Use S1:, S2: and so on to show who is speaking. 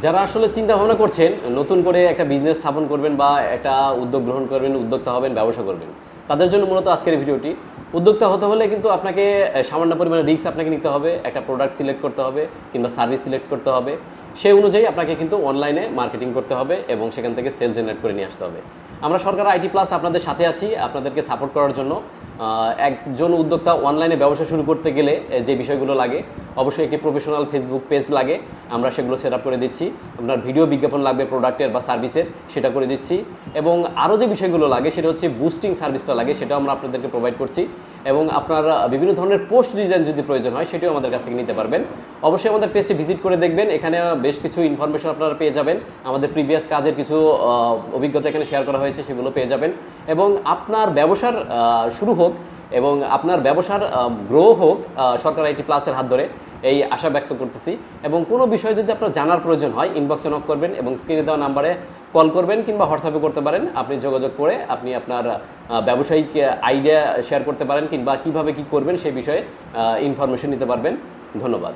S1: যারা আসলে চিন্তা ভাবনা করছেন, নতুন করে একটা বিজনেস স্থাপন করবেন বা একটা উদ্যোগ গ্রহণ করবেন, উদ্যোক্তা হবেন, ব্যবসা করবেন, তাদের জন্য মূলত আজকের ভিডিওটি। উদ্যোক্তা হতে হলে কিন্তু আপনাকে সামান্য পরিমাণে রিস্ক আপনাকে নিতে হবে, একটা প্রোডাক্ট সিলেক্ট করতে হবে কিংবা সার্ভিস সিলেক্ট করতে হবে। সেই অনুযায়ী আপনাকে কিন্তু অনলাইনে মার্কেটিং করতে হবে এবং সেখান থেকে সেল জেনারেট করে নিয়ে আসতে হবে। আমরা সরকার আইটি প্লাস আপনাদের সাথে আছি, আপনাদেরকে সাপোর্ট করার জন্য। একজন উদ্যোক্তা অনলাইনে ব্যবসা শুরু করতে গেলে যে বিষয়গুলো লাগে, অবশ্যই একটি প্রফেশনাল ফেসবুক পেজ লাগে। আমরা সেগুলো সেট করে দিচ্ছি। আপনার ভিডিও বিজ্ঞাপন লাগবে প্রোডাক্টের বা সার্ভিসের সেটা করে দিচ্ছি। এবং আরও যে বিষয়গুলো লাগে, সেটা হচ্ছে বুস্টিং সার্ভিসটা লাগে, সেটাও আমরা আপনাদেরকে প্রোভাইড করছি। এবং আপনার বিভিন্ন ধরনের পোস্ট ডিজাইন যদি প্রয়োজন হয়, সেটিও আমাদের কাছ থেকে নিতে পারবেন। অবশ্যই আমাদের পেজটি ভিজিট করে দেখবেন। এখানে বেশ কিছু ইনফরমেশন আপনারা পেয়ে যাবেন। আমাদের প্রিভিয়াস কাজের কিছু অভিজ্ঞতা এখানে শেয়ার করা হয়েছে, সেগুলো পেয়ে যাবেন। এবং আপনার ব্যবসার শুরু হোক এবং আপনার ব্যবসার গ্রো হোক সরকার আইটি প্লাসের হাত ধরে এই আশা ব্যক্ত করতেছি। এবং কোনো বিষয়ে যদি আপনার জানার প্রয়োজন হয় ইনবক্সে নক করবেন এবং স্ক্রিনে দেওয়া নাম্বারে কল করবেন কিংবা হোয়াটসঅ্যাপে করতে পারেন, আপনি যোগাযোগ করে আপনি আপনার ব্যবসায়িক আইডিয়া শেয়ার করতে পারেন কিংবা কীভাবে কি করবেন সেই বিষয়ে ইনফরমেশন নিতে পারবেন। ধন্যবাদ।